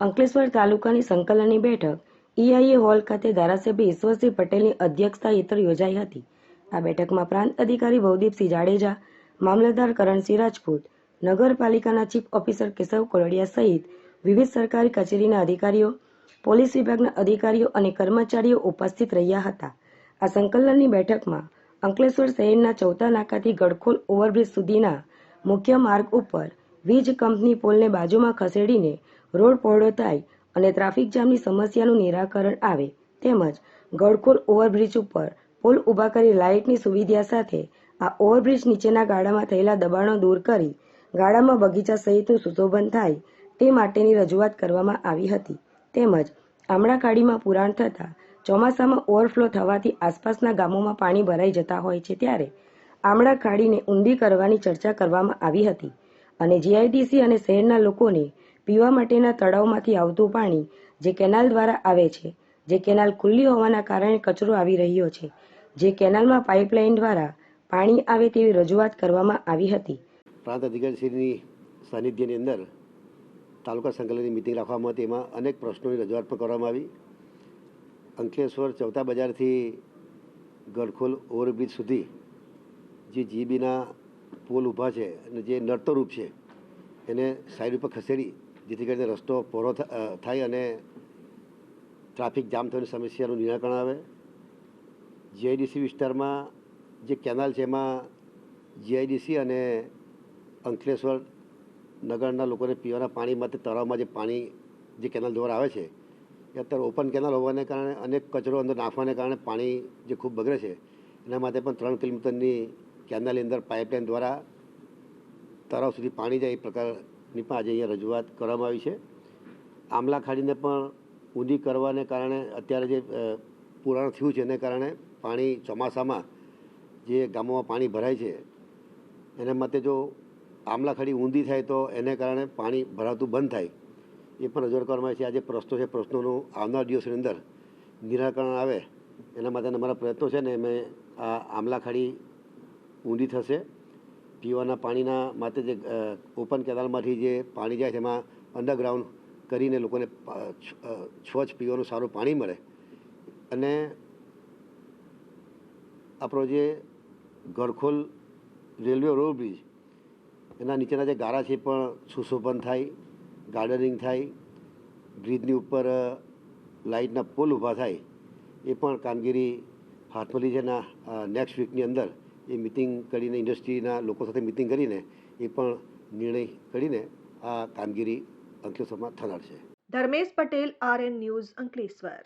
અંકલેશ્વર તાલુકાની સંકલનની બેઠક ઈઆઈએ હોલ ખાતે ધારાસભ્ય ઈશ્વરસિંહ પટેલની અધ્યક્ષતા હેઠળ યોજાઈ હતી. આ બેઠકમાં પ્રાંત અધિકારી ભવદીપસિંહ જાડેજા, મામલતદાર કરણસિંહ રાજપૂત, નગરપાલિકાના ચીફ ઓફિસર કેશવ કોલડિયા સહિત વિવિધ સરકારી કચેરીના અધિકારીઓ, પોલીસ વિભાગના અધિકારીઓ અને કર્મચારીઓ ઉપસ્થિત રહ્યા હતા. આ સંકલનની બેઠકમાં અંકલેશ્વર શહેરના ચૌથા નાકાથી ગડખોલ ઓવરબ્રિજ સુધીના મુખ્ય માર્ગ ઉપર વીજ કંપની પોલને બાજુમાં ખસેડીને રોડ પહોળો થાય અને ટ્રાફિક જામની સમસ્યાનું નિરાકરણ આવે તેમજ ગડખોલ ઓવરબ્રિજ ઉપર પોલ ઊભા કરી લાઇટની સુવિધા સાથે આ ઓવરબ્રિજ નીચેના ગાડામાં થયેલા દબાણો દૂર કરી ગાડામાં બગીચા સહિતનું સુશોભન થાય તે માટેની રજૂઆત કરવામાં આવી હતી. તેમજ આમળાકાડીમાં પુરાણ થતાં ચોમાસામાં ઓવરફ્લો થવાથી આસપાસના ગામોમાં પાણી ભરાઈ જતા હોય છે ત્યારે આમળા ખાડીને ઊંડી કરવાની ચર્ચા કરવામાં આવી હતી. અને જીઆઈડીસી અને શહેરના લોકોને પીવા માટેના તળાવમાંથી આવતું પાણી જે કેનાલ દ્વારા આવે છે, જે કેનાલ ખુલ્લી હોવાના કારણે કચરો આવી રહ્યો છે, જે કેનાલમાં પાઇપલાઇન દ્વારા પાણી આવે તેવી રજૂઆત કરવામાં આવી હતી. પ્રાંત અધિકારીશ્રીની સાનિધ્યની અંદર તાલુકા સંકલનની મિટિંગ રાખવામાં હતી. એમાં અનેક પ્રશ્નોની રજૂઆત પણ કરવામાં આવી. અંકલેશ્વર ચૌથા બજારથી ગડખોલ ઓવરબ્રિજ સુધી જે જીબીના પોલ ઊભા છે અને જે નડતરૂપ છે, એને સાઈડ ઉપર ખસેડી, જેથી કરીને રસ્તો પહોળો થાય અને ટ્રાફિક જામ થવાની સમસ્યાનું નિરાકરણ આવે. જીઆઈડીસી વિસ્તારમાં જે કેનાલ છે, એમાં જીઆઈડીસી અને અંકલેશ્વર નગરના લોકોને પીવાના પાણી માટે તળાવમાં જે પાણી, જે કેનાલ દ્વારા આવે છે, એ અત્યારે ઓપન કેનાલ હોવાને કારણે અનેક કચરો અંદર નાખવાને કારણે પાણી જે ખૂબ બગડે છે, એના માટે પણ ત્રણ કિલોમીટરની કેનાલની અંદર પાઇપલાઇન દ્વારા તળાવ સુધી પાણી જાય એ પ્રકારની પણ આજે અહીંયા રજૂઆત કરવામાં આવી છે. આમલા ખાડીને પણ ઊંધી કરવાને કારણે અત્યારે જે પુરાણ થયું છે એને કારણે પાણી ચોમાસામાં જે ગામોમાં પાણી ભરાય છે, એના માટે જો આમલા ખાડી ઊંધી થાય તો એને કારણે પાણી ભરાતું બંધ થાય. એ પણ રજૂઆત કરવામાં આવે છે. આજે પ્રશ્નો છે, પ્રશ્નોનું આવનાર દિવસની અંદર નિરાકરણ આવે એના માટેના મારા પ્રયત્નો છે ને મેં આ આમલા ખાડી ઊંધી થશે. પીવાના પાણીના માટે જે ઓપન કેનાલમાંથી જે પાણી જાય છે, એમાં અંડરગ્રાઉન્ડ કરીને લોકોને સ્વચ્છ પીવાનું સારું પાણી મળે. અને આપણો જે ગળખોલ રેલવે ઓવરબ્રિજ એના નીચેના જે ગારા છે પણ સુશોભન થાય, ગાર્ડનિંગ થાય, બ્રિજની ઉપર લાઇટના પોલ ઊભા થાય, એ પણ કામગીરી હાથમાં લીધી નેક્સ્ટ વીકની અંદર એ મિટિંગ કરીને ઇન્ડસ્ટ્રીના લોકો સાથે મિટિંગ કરીને એ પણ નિર્ણય કરીને આ કામગીરી અંકલેશ્વરમાં થનાર છે. Dharmesh Patel R N news Ankleshwar.